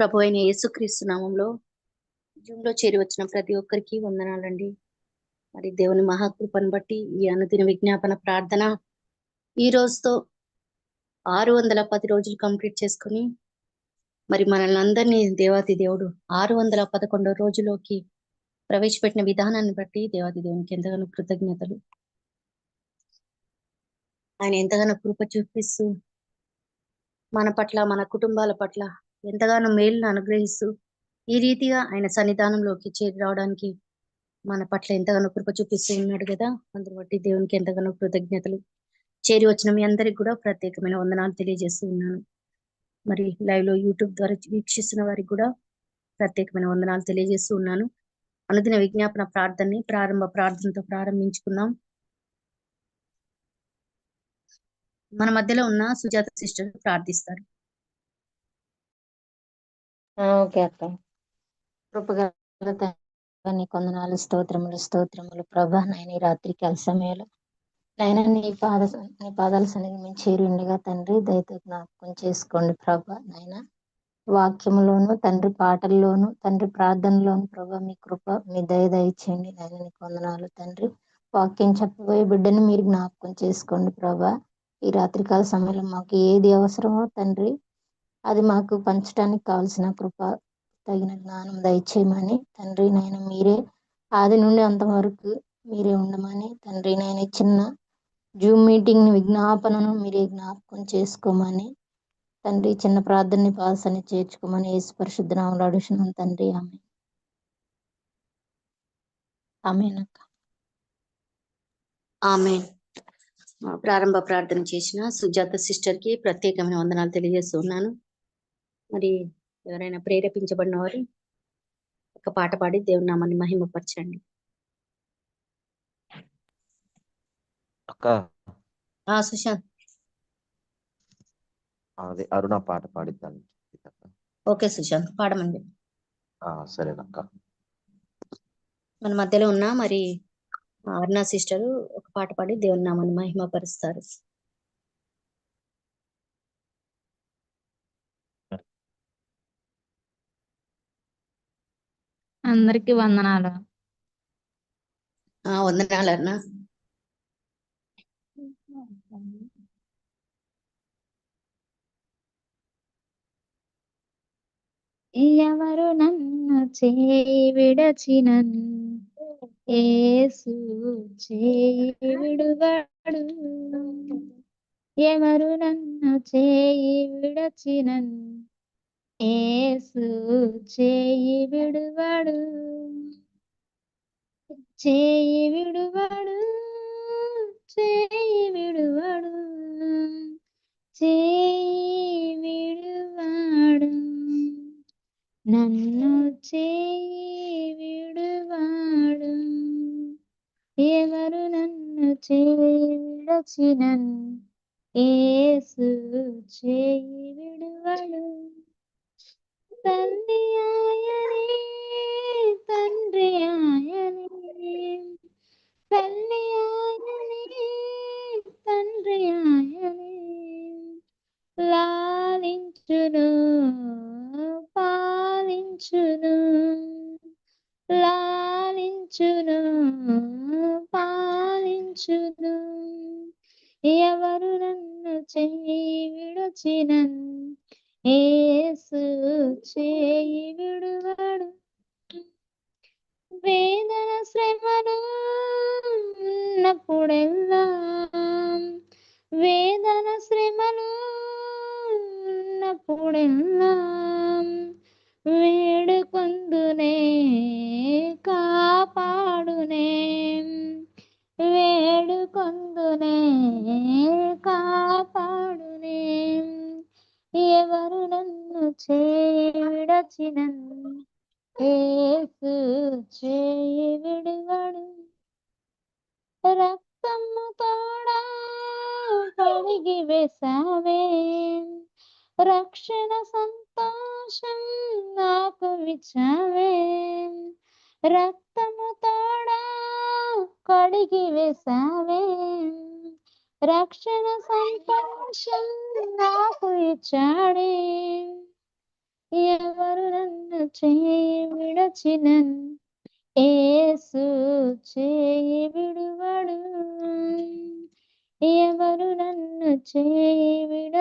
ప్రభు అయిన యేసుక్రీస్తు నామంలో జూమ్లో చేరి వచ్చిన ప్రతి ఒక్కరికి వందనాలండి. మరి దేవుని మహాకృపను బట్టి ఈ అనుదిన విజ్ఞాపన ప్రార్థన ఈ రోజుతో ఆరు వందల పది రోజులు కంప్లీట్ చేసుకుని మరి మనల్ని అందరినీ దేవాతి దేవుడు ఆరు వందల పదకొండో రోజులోకి ప్రవేశపెట్టిన విధానాన్ని బట్టి దేవాతి దేవునికి ఎంతగానో కృతజ్ఞతలు. ఆయన ఎంతగానో కృప చూపిస్తూ మన పట్ల మన కుటుంబాల పట్ల ఎంతగానో మేలును అనుగ్రహిస్తూ ఈ రీతిగా ఆయన సన్నిధానంలోకి చేరి రావడానికి మన పట్ల ఎంతగానో కృప చూపిస్తూ ఉన్నాడు కదా. అందుని బట్టి దేవునికి ఎంతగానో కృతజ్ఞతలు. చేరి వచ్చిన మీ అందరికి కూడా ప్రత్యేకమైన వందనాలు తెలియజేస్తూ ఉన్నాను. మరి లైవ్లో యూట్యూబ్ ద్వారా వీక్షిస్తున్న వారికి కూడా ప్రత్యేకమైన వందనాలు తెలియజేస్తూ ఉన్నాను. అనుదిన విజ్ఞాపన ప్రార్థనని ప్రారంభ ప్రార్థనతో ప్రారంభించుకుందాం. మన మధ్యలో ఉన్న సుజాత సిస్టర్ ప్రార్థిస్తారు. ఓకే అక్క. కృపగల తండ్రి, నీ కొందనాలు స్తోత్రములు స్తోత్రములు. ప్రభా నాయన ఈ రాత్రి కాల సమయంలో నాయన నీ పాద నీ పాదాల సన్నిధి మేము చేరి ఉండగా తండ్రి దయతో జ్ఞాపకం చేసుకోండి ప్రభా నాయన. వాక్యములోను తండ్రి పాటల్లోను తండ్రి ప్రార్థనలోను ప్రభా మీ కృప మీ దయ దయచేయండి నాయన నీ కొందనాలు తండ్రి. వాక్యం చెప్పబోయే బిడ్డను మీరు జ్ఞాపకం చేసుకోండి ప్రభా. ఈ రాత్రికాల సమయంలో మాకు ఏది అవసరమో తండ్రి అది మాకు పంచడానికి కావాల్సిన కృప తగిన జ్ఞానం దయచేయమని తండ్రి నాయన మీరే ఆది నుండి అంతవరకు మీరే ఉండమని తండ్రి నాయన చిన్న జూమ్ మీటింగ్ విజ్ఞాపనను మీరే జ్ఞాపకం చేసుకోమని తండ్రి చిన్న ప్రార్థనని పాసని చేర్చుకోమని యేసు పరిశుద్ధ నామంలో అడుగుతున్నాం తండ్రి. ఆమె ఆమెనక్క ఆమె ప్రారంభ ప్రార్థన చేసిన సుజాత సిస్టర్కి ప్రత్యేకమైన వందనాలు తెలియజేస్తున్నాను మరి ఎవరైనా ప్రేరేపించబడిన వారు ఒక పాట పాడి దేవుని నామాన్ని మహిమపరచండి. అక్క. ఆ సుశాంత్. అది అరుణ పాట పాడిద్దాను ఓకే సుశాంత్. పాడమండి. సరేనక్క మన మధ్యలో ఉన్న మరి అరుణ సిస్టర్ ఒక పాట పాడి దేవుని నామాన్ని మహిమపరుస్తారు. అందరికి వందనాలు. ఆ వందనాలు అరుణ ఎవరు నన్ను చేయి విడచినన్ ఏసు చేయి విడువడు ఎవరు నన్ను చేయి విడచినన్ ఏసు చేయి విడువడు. చేయి విడువడు చేయి విడువడు. చేయి విడువాడు. నన్ను చేయి విడువాడు. ఎవరు నన్ను చేయి విడచినన్? ఏసు చేయి విడువడు. తల్లి ఆయనే తండ్రి ఆయనే. తల్లి ఆయనే తండ్రి ఆయనే. లాలించును పాలించును. లాలించును పాలించును. ఎవరు నన్ను చెయ్యి విడచినన్ ఏసు చేయి విడువడు. వేదన శ్రమను ఉన్నప్పుడెల్లా. వేదన శ్రమను ఉన్నప్పుడెల్లా. వేడుకొందునే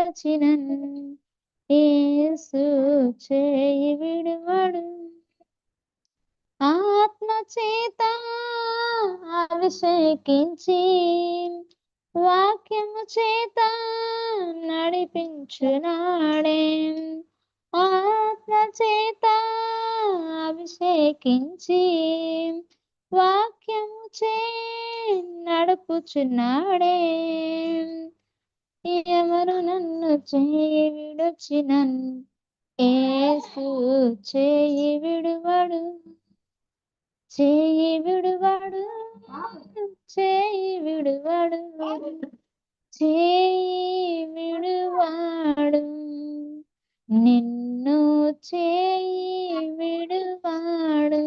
విడచినన్ ఏసు చేయి విడువడు. ఆత్మచేత అభిషేకించి వాక్యము చేత నడిపించునాడే. ఆత్మచేత అభిషేకించి వాక్యము చే నడుపుచున్నాడే. ఎవరు నన్ను చేయి విడొచ్చినన్ ఏసు చేయి విడువడు చేయి విడువడు చేయి విడువడు చేయి విడువాడు. నిన్ను చేయి విడువాడు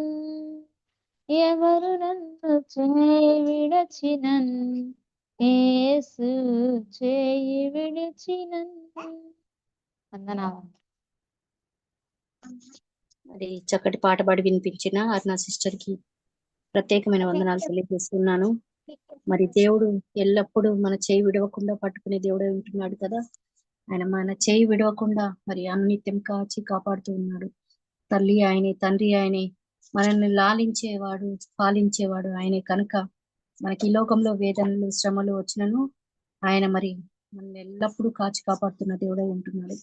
ఎవరు నన్ను చేయి విడచినన్? ఏసు చేయి విడిచినన్ వందనాలు. మరి చక్కటి పాట పాడి వినిపించిన అరుణ సిస్టర్కి ప్రత్యేకమైన వందనాలు తెలియజేస్తున్నాను. మరి దేవుడు ఎల్లప్పుడూ మన చేయి విడవకుండా పట్టుకునే దేవుడే ఉంటున్నాడు కదా. ఆయన మన చేయి విడవకుండా మరి అన్నిత్యం కాచి కాపాడుతూ ఉన్నాడు. తల్లి ఆయనే తండ్రి ఆయనే మనల్ని లాలించేవాడు పాలించేవాడు ఆయనే కనుక మనకి ఈ లోకంలో వేదనలు శ్రమలు వచ్చినను ఆయన మరి మనల్ని ఎల్లప్పుడూ కాచి కాపాడుతున్న దేవుడే ఉంటున్నాడు.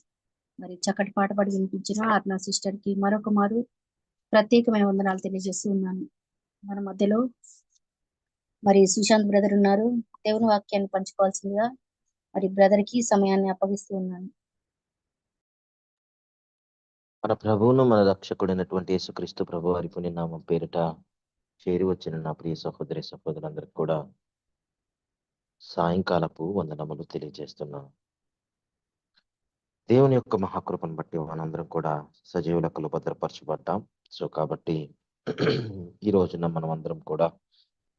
మరి చక్కటి పాట పాడి వినిపించిన అర్నా సిస్టర్కి మరొక మారు ప్రత్యేకమైన వందనాలు తెలియజేస్తూ ఉన్నాను. మన మధ్యలో మరి సుశాంత్ బ్రదర్ ఉన్నారు. దేవుని వాక్యాన్ని పంచుకోవాల్సిందిగా మరి బ్రదర్కి సమయాన్ని అప్పగిస్తూ ఉన్నాను. మన ప్రభువును మన రక్షకుడైనటువంటి యేసుక్రీస్తు ప్రభు వారి పుణ్యనామం పేరిట చేరి వచ్చిన నా ప్రియ సహోదరి సహోదరులందరికీ కూడా సాయంకాలపు వందనములు తెలియజేస్తున్నాను దేవుని యొక్క మహాకృపను బట్టి మనందరం కూడా సజీవులకు భద్రపరచబడ్డాం. సో కాబట్టి ఈ రోజున మనం అందరం కూడా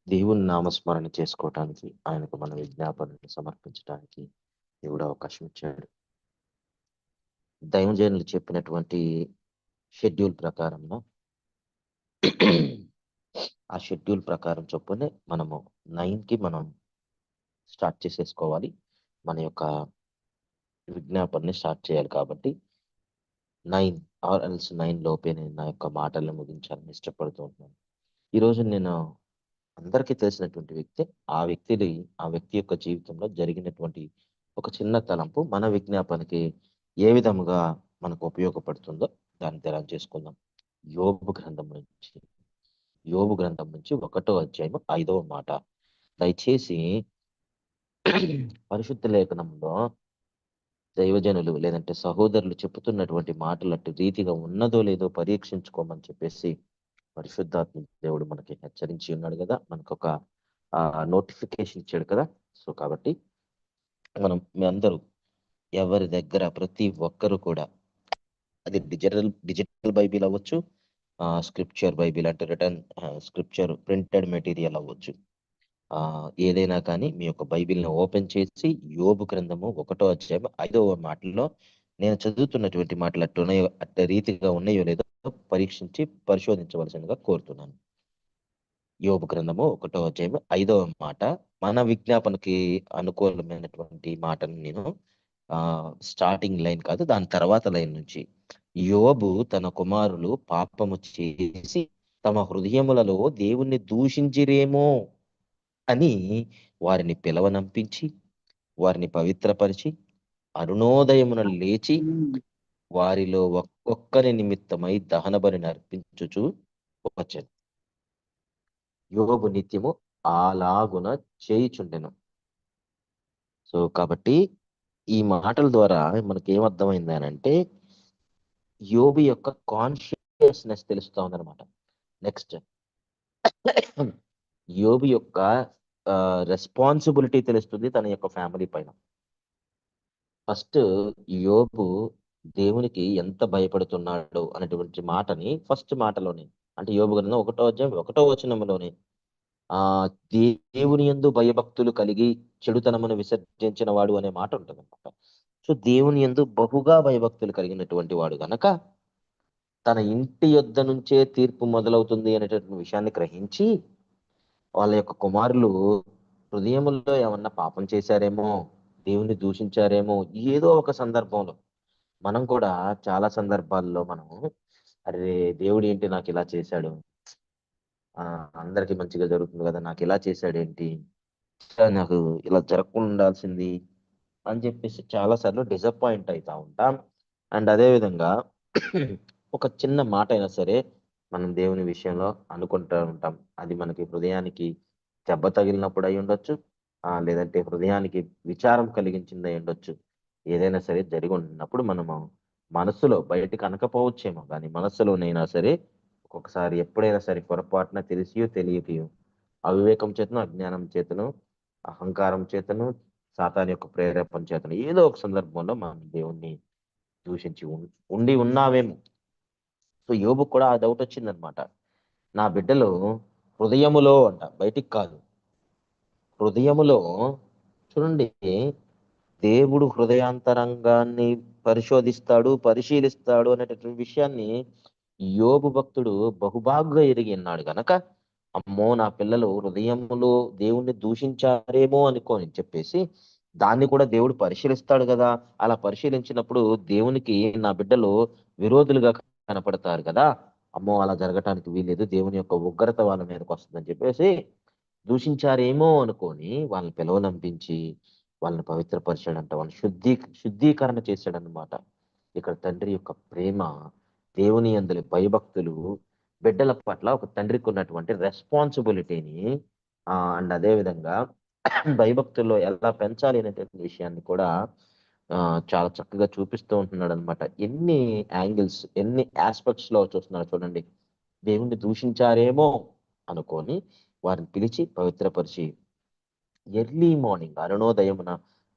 దేవుని నామస్మరణ చేసుకోవటానికి ఆయనకు మన విజ్ఞాపనను సమర్పించడానికి దేవుడు అవకాశం ఇచ్చాడు. దైవజనులు చెప్పినటువంటి షెడ్యూల్ ప్రకారంలో ఆ షెడ్యూల్ ప్రకారం చొప్పునే మనము నైన్కి మనం స్టార్ట్ చేసేసుకోవాలి. మన యొక్క విజ్ఞాపనని స్టార్ట్ చేయాలి కాబట్టి నైన్ ఆర్ ఎల్స్ నైన్ లోపే నేను నా యొక్క మాటలను ముగించాలని ఇష్టపడుతూ ఉంటున్నాను ఈరోజు నేను అందరికీ తెలిసినటువంటి వ్యక్తి ఆ వ్యక్తిని ఆ వ్యక్తి యొక్క జీవితంలో జరిగినటువంటి ఒక చిన్న తలంపు మన విజ్ఞాపనకి ఏ విధముగా మనకు ఉపయోగపడుతుందో దాన్ని తెలం చేసుకుందాం. యోగ గ్రంథం నుంచి యోబు గ్రంథం నుంచి ఒకటో అధ్యాయం ఐదవ మాట. దయచేసి పరిశుద్ధ లేఖనంలో దైవజనులు లేదంటే సహోదరులు చెప్పుతున్నటువంటి మాటలు అటు రీతిగా ఉన్నదో లేదో పరీక్షించుకోమని చెప్పేసి పరిశుద్ధాత్మ దేవుడు మనకి హెచ్చరించి ఉన్నాడు కదా. మనకు ఒక నోటిఫికేషన్ ఇచ్చాడు కదా. సో కాబట్టి మనం మీ అందరూ ఎవరి దగ్గర ప్రతి ఒక్కరు కూడా అది డిజిటల్ డిజిటల్ బైబిల్ అవ్వచ్చు స్క్రిప్చర్ బైబిల్ అంటే రిటర్న్ స్క్రిప్చర్ ప్రింటెడ్ మెటీరియల్ అవ్వచ్చు. ఏదైనా కానీ మీ యొక్క బైబిల్ని ఓపెన్ చేసి యోబు గ్రంథము ఒకటో అధ్యాయం ఐదవ మాటల్లో నేను చదువుతున్నటువంటి మాటలు అట్టున్నాయో అట్ట రీతిగా ఉన్నాయో లేదో పరీక్షించి పరిశోధించవలసిందిగా కోరుతున్నాను. యోబు గ్రంథము ఒకటో అధ్యాయం ఐదవ మాట మన విజ్ఞాపనకి అనుకూలమైనటువంటి మాటను నేను స్టార్టింగ్ లైన్ కాదు దాని తర్వాత లైన్ నుంచి యోబు తన కుమారులు పాపము చేసి తమ హృదయములలో దేవుణ్ణి దూషించిరేమో అని వారిని పిలవనంపించి వారిని పవిత్రపరిచి అరుణోదయమున లేచి వారిలో ఒక్కొక్కరి నిమిత్తమై దహన బలిని అర్పించుచు వచ్చాను. యోబు నిత్యము అలాగున చేయుచుండెను. సో కాబట్టి ఈ మాటల ద్వారా మనకి ఏమర్థమైంది అని అంటే యోబు యొక్క కాన్షియస్నెస్ తెలుస్తూ ఉందనమాట నెక్స్ట్ యోబు యొక్క రెస్పాన్సిబిలిటీ తెలుస్తుంది తన యొక్క ఫ్యామిలీ పైన. ఫస్ట్ యోబు దేవునికి ఎంత భయపడుతున్నాడు అనేటువంటి మాటని ఫస్ట్ మాటలోనే అంటే యోబు గ్రంథం ఒకటో అధ్యాయం ఒకటో వచనంలోనే ఆ దేవుని ఎందు భయభక్తులు కలిగి చెడుతనమును విసర్జించిన వాడు అనే మాట ఉంటుంది అనమాట సో దేవుని ఎందు బహుగా భయభక్తులు కలిగినటువంటి వాడు గనక తన ఇంటి యొద్ద నుంచే తీర్పు మొదలవుతుంది అనేటటువంటి విషయాన్ని గ్రహించి వాళ్ళ యొక్క కుమారులు హృదయముల్లో ఏమన్నా పాపం చేశారేమో దేవుని దూషించారేమో ఏదో ఒక సందర్భంలో మనం కూడా చాలా సందర్భాల్లో మనం అరే దేవుడు ఏంటి నాకు ఇలా చేశాడు? ఆ అందరికి మంచిగా జరుగుతుంది కదా నాకు ఇలా చేశాడు ఏంటి? నాకు ఇలా జరగకుండా ఉండాల్సింది. అని చెప్పేసి చాలా సార్లు డిసప్పాయింట్ అవుతా ఉంటాం. అండ్ అదే విధంగా ఒక చిన్న మాట అయినా సరే మనం దేవుని విషయంలో అనుకుంటూ ఉంటాం. అది మనకి హృదయానికి దెబ్బ తగిలినప్పుడు అయి ఉండొచ్చు లేదంటే హృదయానికి విచారం కలిగించింది అయి ఉండొచ్చు. ఏదైనా సరే జరిగి ఉన్నప్పుడు మనము మనసులో బయటకు అనకపోవచ్చేమో కానీ మనసులోనైనా సరే ఒక్కొక్కసారి ఎప్పుడైనా సరే పొరపాటున తెలిసియో తెలియకయో అవివేకం చేతను అజ్ఞానం చేతను అహంకారం చేతను సాతాన్ యొక్క ప్రేరేపణ చేతను ఏదో ఒక సందర్భంలో మనం దేవుణ్ణి దూషించి ఉండి ఉన్నావేమో. సో యోబు కూడా ఆ డౌట్ వచ్చిందనమాట నా బిడ్డలు హృదయములో అంట బయటికి కాదు. హృదయములో చూడండి దేవుడు హృదయాంతరంగాన్ని పరిశోధిస్తాడు పరిశీలిస్తాడు అనేటటువంటి విషయాన్ని యోగు భక్తుడు బహుభాగ్గా ఎరిగి ఉన్నాడు కనుక అమ్మో నా పిల్లలు హృదయంలో దేవుణ్ణి దూషించారేమో అనుకోని చెప్పేసి దాన్ని కూడా దేవుడు పరిశీలిస్తాడు కదా. అలా పరిశీలించినప్పుడు దేవునికి నా బిడ్డలు విరోధులుగా కనపడతారు కదా. అమ్మో అలా జరగటానికి వీలేదు దేవుని యొక్క ఉగ్రత వాళ్ళ మీదకి వస్తుందని చెప్పేసి దూషించారేమో అనుకొని వాళ్ళని పిలవనంపించి వాళ్ళని పవిత్రపరిచాడంట. వాళ్ళని శుద్ధీ శుద్ధీకరణ చేశాడనమాట ఇక్కడ తండ్రి యొక్క ప్రేమ దేవుని అందులో భయభక్తులు బిడ్డల పట్ల ఒక తండ్రికి ఉన్నటువంటి రెస్పాన్సిబిలిటీని అండ్ అదే విధంగా భయభక్తుల్లో ఎలా పెంచాలి అనేటువంటి విషయాన్ని కూడా చాలా చక్కగా చూపిస్తూ ఉంటున్నాడు అనమాట ఎన్ని యాంగిల్స్ ఎన్ని ఆస్పెక్ట్స్లో చూస్తున్నాడు చూడండి. దేవుణ్ణి దూషించారేమో అనుకొని వారిని పిలిచి పవిత్రపరిచి ఎర్లీ మార్నింగ్ అరుణోదయమున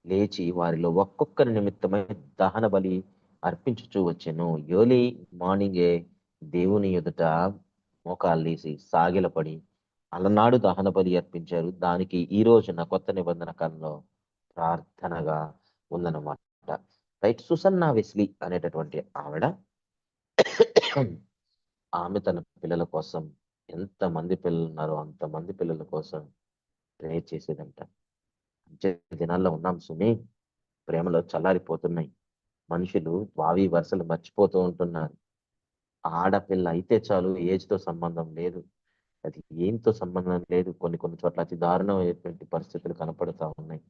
లేచి వారిలో ఒక్కొక్కరి నిమిత్తమై దహన బలి అర్పించుచూ వచ్చాను. ఎర్లీ మార్నింగే దేవుని ఎదుట మోకాలు సాగిలపడి అలనాడు దహన బలి అర్పించారు. దానికి ఈ రోజున కొత్త నిబంధన కాలంలో ప్రార్థనగా ఉందన్నమాట. రైట్ సుసన్నా వెస్లీ అనేటటువంటి ఆవిడ ఆమె తన పిల్లల కోసం ఎంత మంది పిల్లలు ఉన్నారో అంతమంది పిల్లల కోసం ప్రే చేసేదంట. దినాల్లో ఉన్నాం సుమి. ప్రేమలో చల్లారిపోతున్నాయి. మనుషులు వావి వరుసలు మర్చిపోతూ ఉంటున్నారు. ఆడపిల్ల అయితే చాలు ఏజ్తో సంబంధం లేదు. అది ఏంతో సంబంధం లేదు. కొన్ని కొన్ని చోట్ల అతి దారుణమైనటువంటి పరిస్థితులు కనపడుతూ ఉన్నాయి.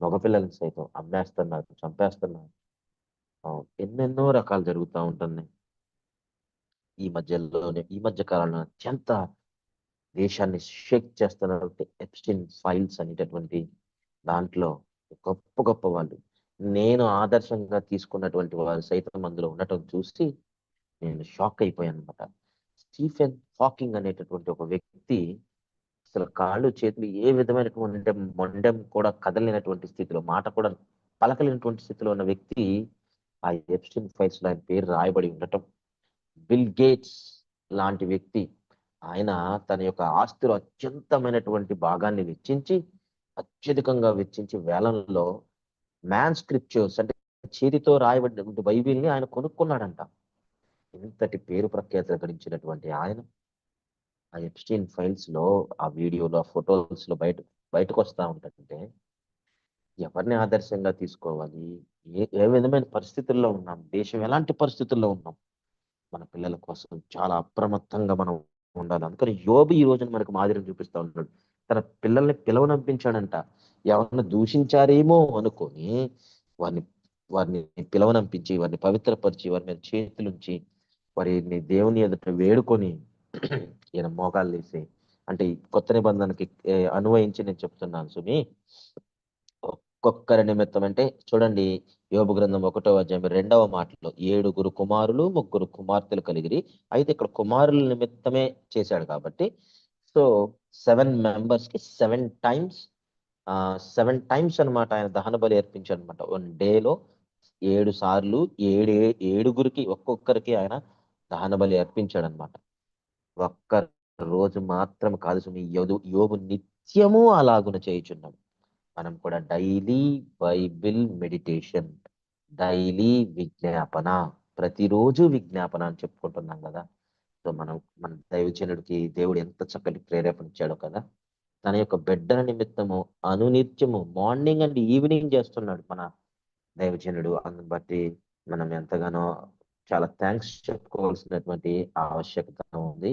మగపిల్లలను సైతం అమ్మేస్తున్నారు చంపేస్తున్నారు. ఎన్నెన్నో రకాలు జరుగుతూ ఉంటున్నాయి. ఈ మధ్యలోనే ఈ మధ్య కాలంలో అత్యంత దేశాన్ని షేక్ చేస్తున్నటువంటి ఎప్స్టిన్ ఫైల్స్ అనేటటువంటి దాంట్లో గొప్ప గొప్ప వాళ్ళు. నేను ఆదర్శంగా తీసుకున్నటువంటి వారు సైతం అందులో ఉండటం చూసి నేను షాక్ అయిపోయాను అనమాట స్టీఫెన్ హాకింగ్ అనేటటువంటి ఒక వ్యక్తి అసలు కాళ్ళు చేతులు ఏ విధమైనటువంటి మొండెం కూడా కదలినటువంటి స్థితిలో మాట కూడా పలకలేనటువంటి స్థితిలో ఉన్న వ్యక్తి ఆ ఎప్స్టిన్ ఫైల్స్లో ఆయన పేరు రాయబడి ఉండటం. బిల్ గేట్స్ లాంటి వ్యక్తి ఆయన తన యొక్క ఆస్తిలో అత్యంతమైనటువంటి భాగాన్ని వెచ్చించి అత్యధికంగా వెచ్చించి వేలంలో మ్యాన్ స్క్రిప్చర్స్ అంటే చేతితో రాయబడినటువంటి బైబిల్ని ఆయన కొనుక్కున్నాడంట. ఇంతటి పేరు ప్రఖ్యాతులు గడించినటువంటి ఆయన ఆ ఎప్స్టీన్ ఫైల్స్లో ఆ వీడియోలో ఫొటోస్లో బయట బయటకు వస్తా ఉంటుంటే ఎవరిని ఆదర్శంగా తీసుకోవాలి? ఏ ఏ విధమైన పరిస్థితుల్లో ఉన్నాం? దేశం ఎలాంటి పరిస్థితుల్లో ఉన్నాం? మన పిల్లల కోసం చాలా అప్రమత్తంగా మనం ఉండాలి. అందుకని యోబు ఈ రోజున మనకు మాదిరిని చూపిస్తూ ఉన్నాడు. తన పిల్లల్ని పిలవనంపించాడంట. ఎవరిని దూషించారేమో అనుకొని వారిని వారిని పిలవనంపించి వారిని పవిత్రపరిచి వారి మీద చేతులుంచి వారిని దేవుని ఎదుట వేడుకొని ఈయన మోకాలు తీసి అంటే కొత్త నిబంధనకి అనువయించి నేను చెప్తున్నాను సుమి. ఒక్కొక్కరి నిమిత్తం అంటే చూడండి యోగ గ్రంథం ఒకటో అధ్యాయం రెండవ మాటలో ఏడుగురు కుమారులు ముగ్గురు కుమార్తెలు కలిగిరి. అయితే ఇక్కడ కుమారుల నిమిత్తమే చేశాడు కాబట్టి సో సెవెన్ మెంబర్స్కి సెవెన్ టైమ్స్ సెవెన్ టైమ్స్ అన్నమాట ఆయన దహన బలి అర్పించాడు అనమాట వన్ డేలో ఏడు సార్లు ఏడు ఏడుగురికి ఒక్కొక్కరికి ఆయన దహన బలి అర్పించాడు అనమాట ఒక్క రోజు మాత్రం కాదు సుమి యోదు యోబు నిత్యము అలాగున చేయుచున్నాడు. మనం కూడా డైలీ బైబిల్ మెడిటేషన్ డైలీ విజ్ఞాపన ప్రతిరోజు విజ్ఞాపన అని చెప్పుకుంటున్నాం కదా. సో మనం మన దైవజనుడికి దేవుడు ఎంత చక్కటి ప్రేరేపణ ఇచ్చాడో కదా. తన యొక్క బిడ్డల నిమిత్తము అనునిత్యము మార్నింగ్ అండ్ ఈవినింగ్ చేస్తున్నాడు మన దైవజనుడు. అందుని బట్టి మనం ఎంతగానో చాలా థ్యాంక్స్ చెప్పుకోవాల్సినటువంటి ఆవశ్యకత ఉంది.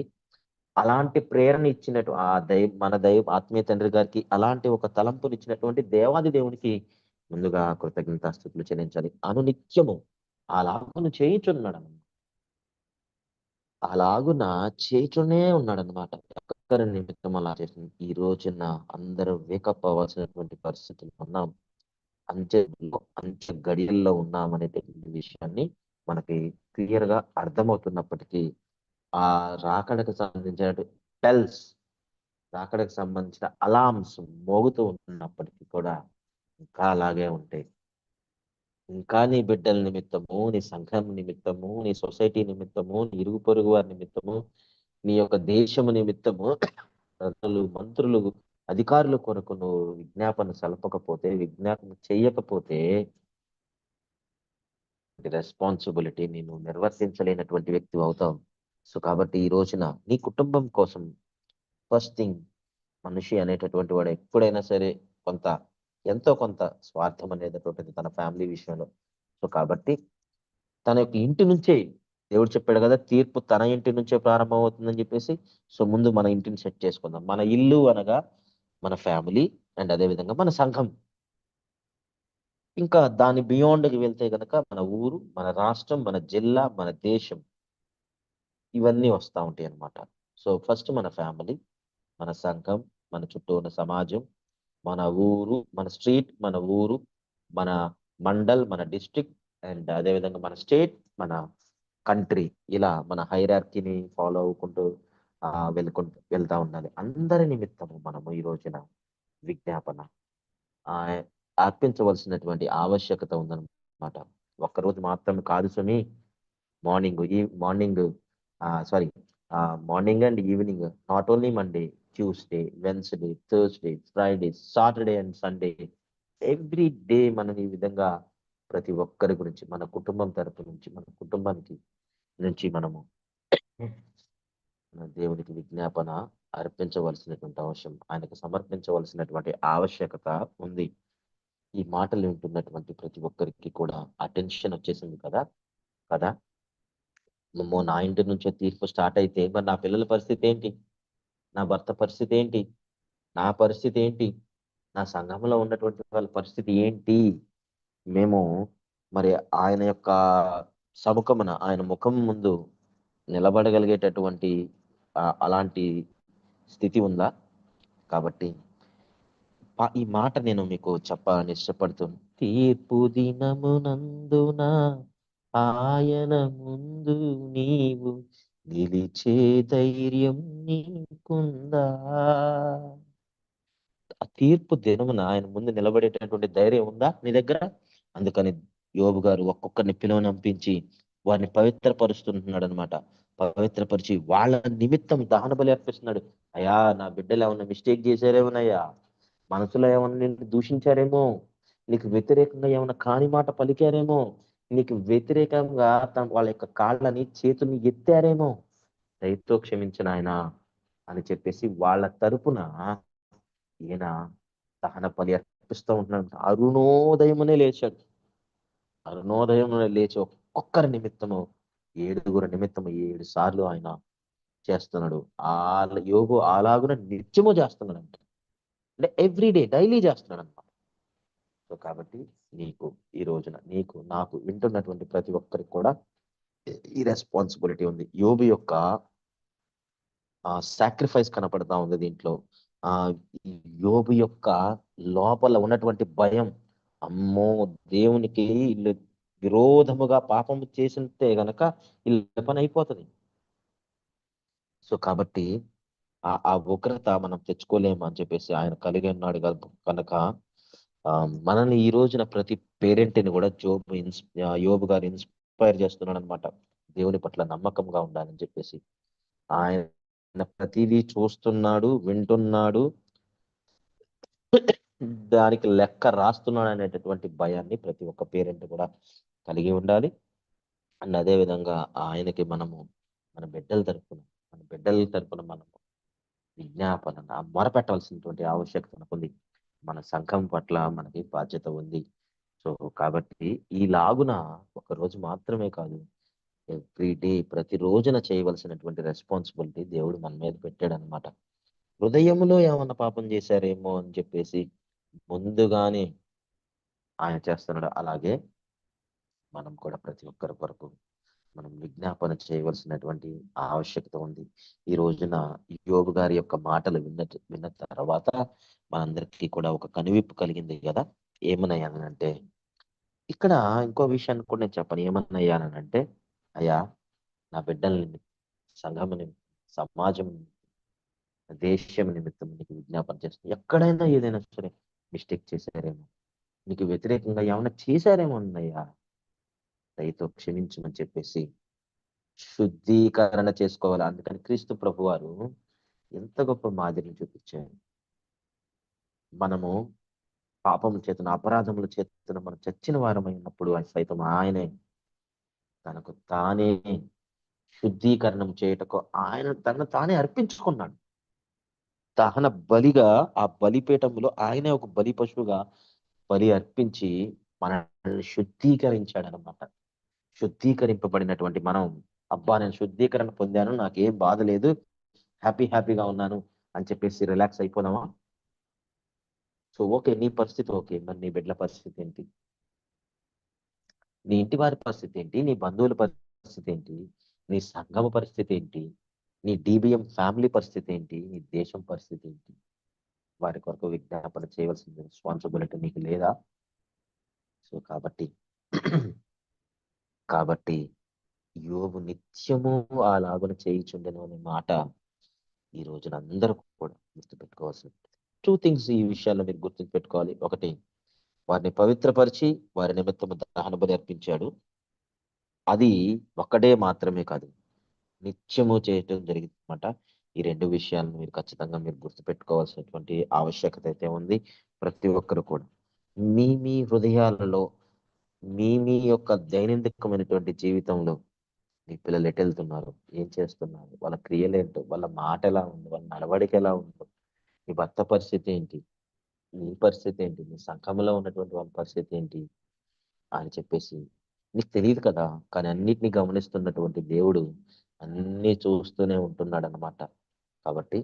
అలాంటి ప్రేరణ ఇచ్చినట్టు ఆ దైవ మన దైవ ఆత్మీయ తండ్రి గారికి అలాంటి ఒక తలంపుని ఇచ్చినటువంటి దేవాది దేవునికి ముందుగా కృతజ్ఞతాస్థుతులు చెల్లించాలి. అనునిత్యము అలాగును చేయుచున్నాడు అనమాట అలాగున చేయుచునే ఉన్నాడు అనమాట ఒక్కరి నిమిత్తం అలా చేసింది ఈ రోజున అందరూ వేకప్ అవ్వాల్సినటువంటి పరిస్థితులు ఉన్నాం. అంచె అంచె గడియల్లో ఉన్నామనేటువంటి విషయాన్ని మనకి క్లియర్గా అర్థమవుతున్నప్పటికీ ఆ రాకడకు సంబంధించిన టెల్స్ రాకడకు సంబంధించిన అలామ్స్ మోగుతూ ఉన్నప్పటికీ కూడా ఇంకా అలాగే ఉంటాయి. ఇంకా నీ బిడ్డల నిమిత్తము నీ సంఘం నిమిత్తము నీ సొసైటీ నిమిత్తము నీ ఇరుగు పొరుగు వారి నిమిత్తము నీ యొక్క దేశము నిమిత్తము ప్రజలు మంత్రులు అధికారుల కొరకు నువ్వు విజ్ఞాపన సలపకపోతే విజ్ఞాపన చెయ్యకపోతే రెస్పాన్సిబిలిటీ నేను నిర్వర్తించలేనటువంటి వ్యక్తి అవుతావు. సో కాబట్టి ఈ రోజున నీ కుటుంబం కోసం ఫస్ట్ థింగ్ మనిషి అనేటటువంటి వాడు ఎప్పుడైనా సరే కొంత ఎంతో కొంత స్వార్థం అనేటటువంటిది తన ఫ్యామిలీ విషయంలో. సో కాబట్టి తన యొక్క ఇంటి నుంచే దేవుడు చెప్పాడు కదా తీర్పు తన ఇంటి నుంచే ప్రారంభం అవుతుందని చెప్పేసి సో ముందు మన ఇంటిని సెట్ చేసుకుందాం. మన ఇల్లు అనగా మన ఫ్యామిలీ అండ్ అదే విధంగా మన సంఘం. ఇంకా దాని బియాండ్కి వెళ్తే కనుక మన ఊరు మన రాష్ట్రం మన జిల్లా మన దేశం ఇవన్నీ వస్తూ ఉంటాయి అన్నమాట. సో ఫస్ట్ మన ఫ్యామిలీ మన సంఘం మన చుట్టూ ఉన్న సమాజం మన ఊరు మన స్ట్రీట్ మన ఊరు మన మండల్ మన డిస్ట్రిక్ట్ అండ్ అదేవిధంగా మన స్టేట్ మన కంట్రీ ఇలా మన హైరార్కీని ఫాలో అవ్వుకుంటూ వెళ్ళుకుంటూ వెళ్తా ఉండాలి. అందరి నిమిత్తము మనము ఈ రోజున విజ్ఞాపన అర్పించవలసినటువంటి ఆవశ్యకత ఉందన్నమాట. ఒక్కరోజు మాత్రమే కాదు స్వామి మార్నింగ్ ఈ morning sorry morning and evening not only Monday Tuesday Wednesday Thursday Friday Saturday and Sunday every day మనం ఈ విధంగా ప్రతి ఒక్కరి గురించి మన కుటుంబం తరపు నుంచి మన కుటుంబానికి నుంచి మనము మన దేవునికి విజ్ఞాపన అర్పించవలసినటువంటి అవసరం ఆయనకు సమర్పించవలసినటువంటి ఆవశ్యకత ఉంది. ఈ మాటలు వింటున్నటువంటి ప్రతి ఒక్కరికి కూడా అటెన్షన్ వచ్చేసింది కదా? కదా? అమ్మో నా ఇంటి నుంచే తీర్పు స్టార్ట్ అయితే మరి నా పిల్లల పరిస్థితి ఏంటి? నా భర్త పరిస్థితి ఏంటి? నా పరిస్థితి ఏంటి? నా సంఘంలో ఉన్నటువంటి వాళ్ళ పరిస్థితి ఏంటి? మేము మరి ఆయన యొక్క సముఖమున ఆయన ముఖం ముందు నిలబడగలిగేటటువంటి అలాంటి స్థితి ఉందా? కాబట్టి ఈ మాట నేను మీకు చెప్పాలని ఇష్టపడుతున్నాను తీర్పు దినమునందున ఆయన ముందు నీవు నిలిచే ధైర్యం నీకుందా? తీర్పు దినమున ఆయన ముందు నిలబడేటటువంటి ధైర్యం ఉందా నీ దగ్గర? అందుకని యోబు గారు ఒక్కొక్కరిని పిలువనంపించి వారిని పవిత్రపరుస్తుంటున్నాడు అనమాట పవిత్రపరిచి వాళ్ళ నిమిత్తం దహన బలి అర్పిస్తున్నాడు. అయ్యా నా బిడ్డలు ఏమన్నా మిస్టేక్ చేశారేమోనయ్యా? మనసులో ఏమన్నా నిన్ను దూషించారేమో నీకు వ్యతిరేకంగా ఏమైనా కాని మాట పలికారేమో నీకు వ్యతిరేకంగా తన వాళ్ళ యొక్క కాళ్ళని చేతుల్ని ఎత్తారేమో దయతో క్షమించిన ఆయన అని చెప్పేసి వాళ్ళ తరపున ఈయన దహన బలి అర్పిస్తూ ఉంటున్నాడు. అరుణోదయమునే లేచాడు. అరుణోదయమునే లేచి ఒక్కొక్కరి నిమిత్తము ఏడుగురు నిమిత్తము ఏడు సార్లు ఆయన చేస్తున్నాడు. ఆ యోగు అలాగున నిత్యము చేస్తున్నాడు అంటే ఎవ్రీడే డైలీ చేస్తున్నాడు అనమాట సో కాబట్టి నీకు ఈ రోజున నీకు నాకు వింటున్నటువంటి ప్రతి ఒక్కరికి కూడా ఈ రెస్పాన్సిబిలిటీ ఉంది. యోగు యొక్క సాక్రిఫైస్ కనపడతా ఉంది దీంట్లో. ఆ యోబు యొక్క లోపల ఉన్నటువంటి భయం అమ్మో దేవునికి వీళ్ళు విరోధముగా పాపం చేసితే గనక వీళ్ళ పని అయిపోతుంది. సో కాబట్టి ఆ ఉగ్రత మనం తెచ్చుకోలేము అని చెప్పేసి ఆయన కలిగి ఉన్నాడు కనుక మనల్ని ఈ రోజున ప్రతి పేరెంట్ని కూడా జోబు ఇన్స్ యోబు గారు ఇన్స్పైర్ చేస్తున్నాడు అనమాట దేవుని పట్ల నమ్మకంగా ఉండాలని చెప్పేసి. ఆయన ప్రతిదీ చూస్తున్నాడు వింటున్నాడు దానికి లెక్క రాస్తున్నాడు అనేటటువంటి భయాన్ని ప్రతి ఒక్క పేరెంట్ కూడా కలిగి ఉండాలి. అండ్ అదే విధంగా ఆయనకి మనము మన బిడ్డల తరపున మన బిడ్డల తరపున మనము విజ్ఞాపన మొరపెట్టవలసినటువంటి ఆవశ్యకత మనకుంది. మన సంఘం పట్ల మనకి బాధ్యత ఉంది. సో కాబట్టి ఈ లాగున ఒక రోజు మాత్రమే కాదు ఎవ్రీ డే ప్రతి రోజున చేయవలసినటువంటి రెస్పాన్సిబిలిటీ దేవుడు మన మీద పెట్టాడు అనమాట హృదయంలో ఏమన్నా పాపం చేశారేమో అని చెప్పేసి ముందుగానే ఆయన చేస్తున్నాడు. అలాగే మనం కూడా ప్రతి ఒక్కరి కొరకు మనం విజ్ఞాపన చేయవలసినటువంటి ఆవశ్యకత ఉంది. ఈ రోజున యోగు గారి యొక్క మాటలు విన్న విన్న తర్వాత మనందరికీ కూడా ఒక కనువిప్పు కలిగింది కదా. ఏమనయ్యానంటే ఇక్కడ ఇంకో విషయాన్ని కూడా నేను చెప్పను. ఏమన్నయ్యానంటే అయ్యా నా బిడ్డల్ని సంఘం సమాజం దేశం నిమిత్తం నీకు విజ్ఞాపన చేస్తుంది ఎక్కడైనా ఏదైనా సరే మిస్టేక్ చేశారేమో. నీకు వ్యతిరేకంగా ఏమైనా చేశారేమో అన్నయ్యా. దయతో క్షమించమని చెప్పేసి శుద్ధీకరణ చేసుకోవాలి. అందుకని క్రీస్తు ప్రభు వారు ఎంత గొప్ప మాదిరిని చూపించారు. మనము పాపముల చేతన అపరాధముల చేతన మనం చచ్చిన వారమైనప్పుడు సైతం ఆయనే. తనకు తానే శుద్ధీకరణం చేయటకు ఆయన తనను తానే అర్పించుకున్నాడు. దహన బలిగా ఆ బలిపీఠంలో ఆయనే ఒక బలి పశువుగా బలి అర్పించి మనల్ని శుద్ధీకరించాడు అనమాట శుద్ధీకరింపబడినటువంటి మనం అబ్బా నేను శుద్ధీకరణ పొందాను నాకు ఏం బాధ లేదు హ్యాపీ హ్యాపీగా ఉన్నాను అని చెప్పేసి రిలాక్స్ అయిపోదామా? సో ఓకే నీ పరిస్థితి ఓకే మరి నీ బిడ్డల పరిస్థితి ఏంటి? నీ ఇంటి వారి పరిస్థితి ఏంటి? నీ బంధువుల పరిస్థితి ఏంటి? నీ సంఘమ పరిస్థితి ఏంటి? నీ డిబిఎం ఫ్యామిలీ పరిస్థితి ఏంటి? నీ దేశం పరిస్థితి ఏంటి? వారి కొరకు విజ్ఞాపన చేయవలసిన రెస్పాన్సిబిలిటీ నీకు లేదా? సో కాబట్టి కాబట్టి యోగు నిత్యము ఆ లాగున చేయిచుండెను అనే మాట ఈ రోజున అందరూ కూడా గుర్తుపెట్టుకోవాల్సింది. టూ థింగ్స్ ఈ విషయాల్లో మీరు గుర్తు పెట్టుకోవాలి ఒకటి వారిని పవిత్రపరిచి వారి నిమిత్తం దహన బలి అర్పించాడు. అది ఒక్కడే మాత్రమే కాదు నిత్యము చేయటం జరిగిందన్నమాట. ఈ రెండు విషయాలను మీరు ఖచ్చితంగా మీరు గుర్తుపెట్టుకోవాల్సినటువంటి ఆవశ్యకత అయితే ఉంది ప్రతి ఒక్కరు కూడా. మీ మీ హృదయాలలో మీ మీ యొక్క దైనందికమైనటువంటి జీవితంలో మీ పిల్లలు ఎటెళ్తున్నారు? ఏం చేస్తున్నారు? వాళ్ళ క్రియలు ఏంటో వాళ్ళ మాట ఎలా ఉంది? వాళ్ళ నడవడిక ఎలా ఉందో? మీ భర్త పరిస్థితి ఏంటి? నీ పరిస్థితి ఏంటి? నీ సంఘంలో ఉన్నటువంటి వాళ్ళ పరిస్థితి ఏంటి? అని చెప్పేసి నీకు తెలియదు కదా? కానీ అన్నిటినీ గమనిస్తున్నటువంటి దేవుడు అన్ని చూస్తూనే ఉంటున్నాడు అనమాట కాబట్టి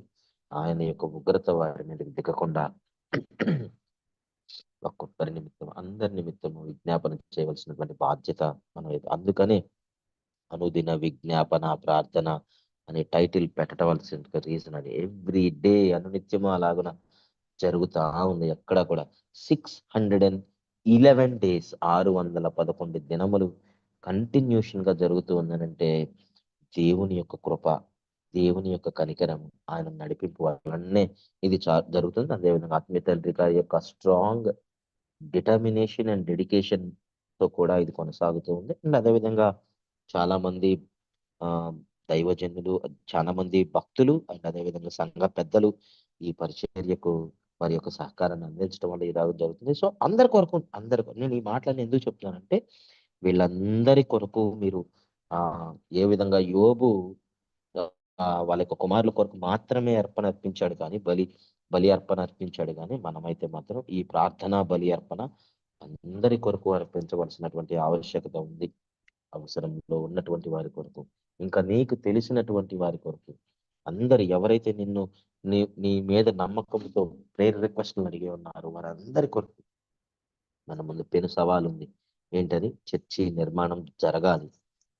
ఆయన యొక్క ఉగ్రత వారి మీద దిగకుండా ఒక్కొక్కరి నిమిత్తం అందరి నిమిత్తము విజ్ఞాపన చేయవలసినటువంటి బాధ్యత మనం అందుకనే అనుదిన విజ్ఞాపన ప్రార్థన అనే టైటిల్ పెట్టవలసిన రీజన్ అది ఎవ్రీ డే అనునిత్యము అలాగున జరుగుతా ఉంది ఎక్కడ కూడా. Six hundred and eleven days ఆరు వందల పదకొండు దినములు కంటిన్యూషన్గా జరుగుతూ ఉందనంటే దేవుని యొక్క కృప దేవుని యొక్క కనికరం ఆయన నడిపింపు వల్లనే ఇది జరుగుతుంది. అదేవిధంగా ఆత్మీయ తండ్రి గారి యొక్క స్ట్రాంగ్ డిటర్మినేషన్ అండ్ డెడికేషన్తో కూడా ఇది కొనసాగుతూ ఉంది. అండ్ అదేవిధంగా చాలా మంది ఆ దైవజనులు చాలా మంది భక్తులు అండ్ అదేవిధంగా సంఘ పెద్దలు ఈ పరిచర్యకు వారి యొక్క సహకారాన్ని అందించడం వల్ల ఇది జరుగుతుంది. సో అందరి కొరకు అందరి నేను ఈ మాటలను ఎందుకు చెప్తున్నానంటే వీళ్ళందరి కొరకు మీరు ఆ ఏ విధంగా యోబు వాళ్ళ యొక్క కుమారుల కొరకు మాత్రమే అర్పణ అర్పించాడు కానీ బలి బలి అర్పణ అర్పించాడు కానీ మనమైతే మాత్రం ఈ ప్రార్థన బలి అర్పణ అందరి కొరకు అర్పించవలసినటువంటి ఆవశ్యకత ఉంది. అవసరంలో ఉన్నటువంటి వారి కొరకు ఇంకా నీకు తెలిసినటువంటి వారి కొరకు. అందరు ఎవరైతే నిన్ను నీ నీ మీద నమ్మకంతో ప్రేర్ రిక్వెస్ట్లు అడిగి ఉన్నారు వారందరి కొరకు మన ముందు పెను సవాల్ ఉంది. ఏంటది? చర్చి నిర్మాణం జరగాలి.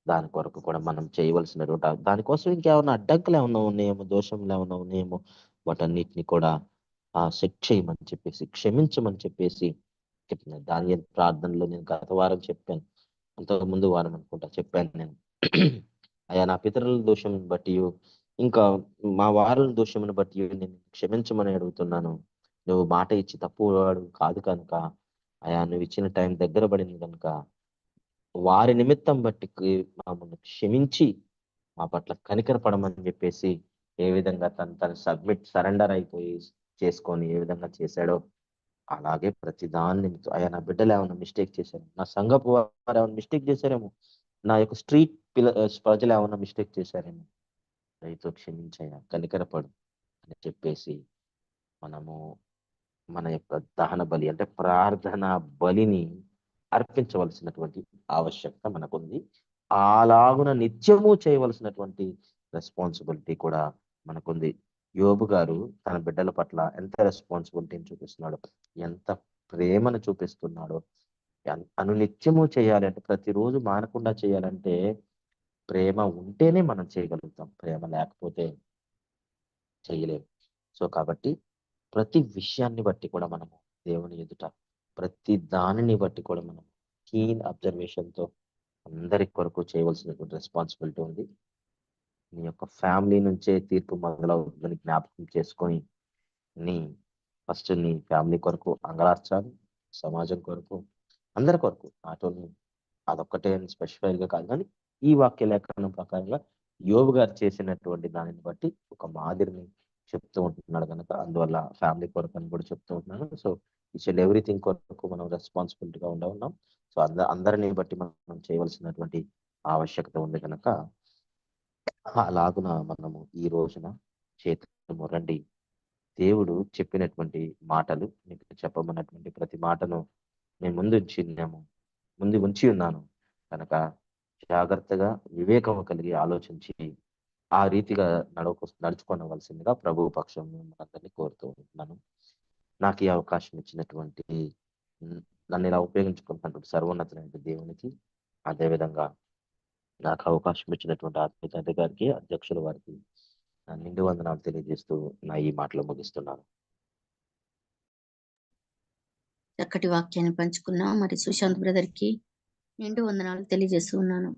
దాని కొరకు కూడా మనం చేయవలసినటువంటి దానికోసం ఇంకేమన్నా అడ్డంకులు ఏమన్నా ఉన్నాయేమో? దోషములు ఏమన్నా ఉన్నాయేమో? వాటన్నిటిని కూడా ఆ సెట్ చేయమని చెప్పేసి క్షమించమని చెప్పేసి చెప్తున్నాను దాని ప్రార్థనలో నేను గత వారం చెప్పాను. అంతకు ముందు వారం అనుకుంటా చెప్పాను నేను. అయ్యా నా పితరుల దోషం బట్టి ఇంకా మా వారుల దోషమును బట్టి నేను క్షమించమని అడుగుతున్నాను. నువ్వు మాట ఇచ్చి తప్పు వాడు కాదు కనుక. అయా నువ్వు ఇచ్చిన టైం దగ్గర పడింది కనుక వారి నిమిత్తం బట్టి మమ్మల్ని క్షమించి మా పట్ల కనికరపడమని చెప్పేసి ఏ విధంగా తను తను సబ్మిట్ సరెండర్ అయిపోయి చేసుకొని ఏ విధంగా చేశాడో అలాగే ప్రతి దాన్ని అయ్యా నా బిడ్డలు ఏమైనా మిస్టేక్ చేశారు నా సంఘపు వారు ఏమైనా మిస్టేక్ చేశారేమో నా యొక్క స్ట్రీట్ పిల్ల ప్రజలు ఏమైనా మిస్టేక్ చేశారేమో రైతు క్షమించయ్యా కనికరపడు అని చెప్పేసి మనము మన యొక్క దహన బలి అంటే ప్రార్థన బలిని అర్పించవలసినటువంటి ఆవశ్యకత మనకుంది. అలాగున నిత్యము చేయవలసినటువంటి రెస్పాన్సిబిలిటీ కూడా మనకుంది. యోబు గారు తన బిడ్డల పట్ల ఎంత రెస్పాన్సిబిలిటీని చూపిస్తున్నాడు ఎంత ప్రేమను చూపిస్తున్నాడో అనునిత్యము చేయాలి అంటే ప్రతిరోజు మానకుండా చేయాలంటే ప్రేమ ఉంటేనే మనం చేయగలుగుతాం. ప్రేమ లేకపోతే చేయలేము సో కాబట్టి ప్రతి విషయాన్ని బట్టి కూడా మనము దేవుని ఎదుట ప్రతి దానిని బట్టి కూడా మనం కీన్ అబ్జర్వేషన్తో అందరి కొరకు చేయవలసినటువంటి రెస్పాన్సిబిలిటీ ఉంది. నీ యొక్క ఫ్యామిలీ నుంచే తీర్పు మొదలవుతుందని జ్ఞాపకం చేసుకొని నీ ఫస్ట్ నీ ఫ్యామిలీ కొరకు అంగలార్చాలి సమాజం కొరకు అందరి కొరకు. ఆటోని అదొక్కటే స్పెసిఫైడ్ కాదు కానీ ఈ వాక్య లేఖనం ప్రకారంగా యోగు గారు చేసినటువంటి దానిని బట్టి ఒక మాదిరిని చెప్తూ ఉంటున్నాడు కనుక అందువల్ల ఫ్యామిలీ కొరకు అని కూడా చెప్తూ ఉంటున్నాను. సో ఈచ్ అండ్ ఎవ్రీథింగ్ కొరకు మనం రెస్పాన్సిబిలిటీగా ఉండ ఉన్నాం. సో అంద అందరిని బట్టి మనం చేయవలసినటువంటి ఆవశ్యకత ఉంది కనుక అలాగున మనము ఈ రోజున చేతము రండి. దేవుడు చెప్పినటువంటి మాటలు మీకు చెప్పమన్నటువంటి ప్రతి మాటను నేను ముందు ఉంచినాము ముందు ఉంచి ఉన్నాను. కనుక జాగ్రత్తగా వివేకం కలిగి ఆలోచించి ఆ రీతిగా నడవ నడుచుకోవలసిందిగా ప్రభు పక్షం మనందరినీ కోరుతూ ఉంటున్నాను నాకు ఈ అవకాశం ఇచ్చినటువంటి నన్ను ఇలా ఉపయోగించుకుంటున్నటువంటి సర్వోన్నతమైన దేవునికి అదేవిధంగా నాకు అవకాశం ఇచ్చినటువంటి ఆత్మీయ తండ్రి గారికి అధ్యక్షుల వారికి నా నిండు వందనాలు తెలియజేస్తూ నా ఈ మాటలు ముగిస్తున్నాను. చక్కటి వాక్యాన్ని పంచుకున్నా మరి సుశాంత్ బ్రదర్కి నిండు వందనాలు తెలియజేస్తూ ఉన్నాను.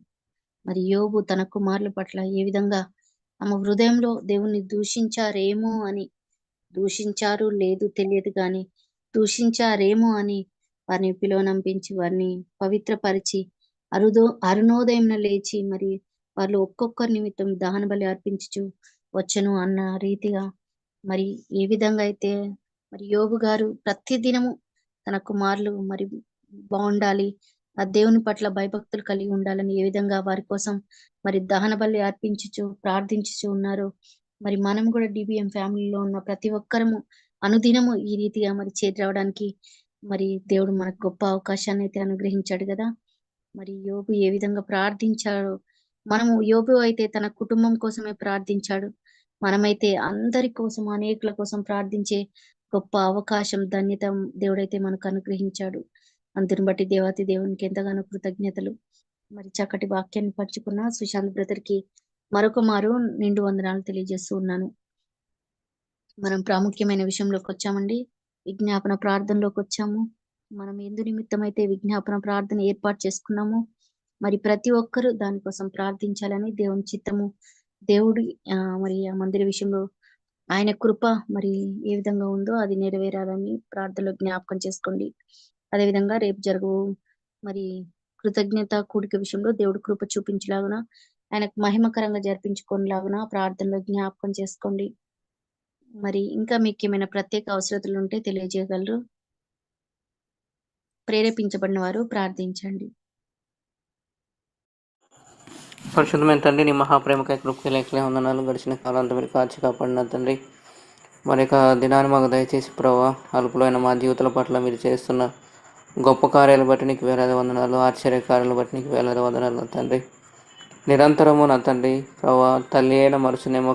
మరి యోబు తన కుమారుల పట్ల ఏ విధంగా తమ హృదయంలో దేవుణ్ణి దూషించారేమో అని దూషించారు లేదు తెలియదు కానీ దూషించారేమో అని వారిని పిలువనంపించి వారిని పవిత్రపరిచి అరుదో అరుణోదయం లేచి మరి వాళ్ళు ఒక్కొక్కరి నిమిత్తం దహన బలి అర్పించు వచ్చను అన్న రీతిగా మరి ఏ విధంగా అయితే మరి యోగు గారు ప్రతి దినము తన కుమారులు మరి బాగుండాలి ఆ దేవుని పట్ల భయభక్తులు కలిగి ఉండాలని ఏ విధంగా వారి కోసం మరి దహన బలి అర్పించుచు ప్రార్థించుచు ఉన్నారు మరి మనం కూడా డిబిఎం ఫ్యామిలీలో ఉన్న ప్రతి ఒక్కరము అనుదినము ఈ రీతిగా మరి చేతి రావడానికి మరి దేవుడు మనకు గొప్ప అవకాశాన్ని అయితే అనుగ్రహించాడు కదా. మరి యోబు ఏ విధంగా ప్రార్థించాడు మనము యోబు అయితే తన కుటుంబం కోసమే ప్రార్థించాడు. మనమైతే అందరి కోసం అనేకుల కోసం ప్రార్థించే గొప్ప అవకాశం ధన్యత దేవుడైతే మనకు అనుగ్రహించాడు. అందుని బట్టి దేవాతి దేవునికి ఎంతగానో కృతజ్ఞతలు. మరి చక్కటి వాక్యాన్ని పంచుకున్న సుశాంత్ బ్రదర్కి మరొక మారు నిండు వందనాలు తెలియజేస్తూ ఉన్నాను. మనం ప్రాముఖ్యమైన విషయంలోకి వచ్చామండి. విజ్ఞాపన ప్రార్థనలోకి వచ్చాము. మనం ఎందు నిమిత్తం అయితే విజ్ఞాపన ప్రార్థన ఏర్పాటు చేసుకున్నాము. మరి ప్రతి ఒక్కరూ దానికోసం ప్రార్థించాలని దేవుని చిత్తము. దేవుడి ఆ, మరి ఆ మందిర విషయంలో ఆయన కృప మరి ఏ విధంగా ఉందో అది నెరవేరాలని ప్రార్థనలో జ్ఞాపకం చేసుకోండి. అదేవిధంగా రేపు జరుగు మరి కృతజ్ఞత కూడిక విషయంలో దేవుడు కృప చూపించలాగున ఆయనకు మహిమకరంగా జరిపించుకోనిలాగున ప్రార్థనలో జ్ఞాపకం చేసుకోండి. మరి ఇంకా మీకు ఏమైనా ప్రత్యేక అవసరతలు ఉంటే తెలియజేయగలరు? ప్రేరేపించబడిన వారు ప్రార్థించండి. పరిశుద్ధమైన తండ్రి నీ మహాప్రేమకై కృపకి లేఖలే వందనాలు గడిచిన కాలంతో మీరు కాచి కాపాడిన తండ్రి. మరి యొక్క దినాన్ని మాకు దయచేసి ప్రభావ అల్పులైన మా జీవితాల పట్ల మీరు చేస్తున్న గొప్ప కార్యాలు బట్టి నీకు వేలాది వందనాలు ఆశ్చర్య కార్యాలు బట్టి నీకు వేలాది వందనాలు తండ్రి. నిరంతరము నా తండ్రి ప్రభా తల్లి అయిన మరుసునేమో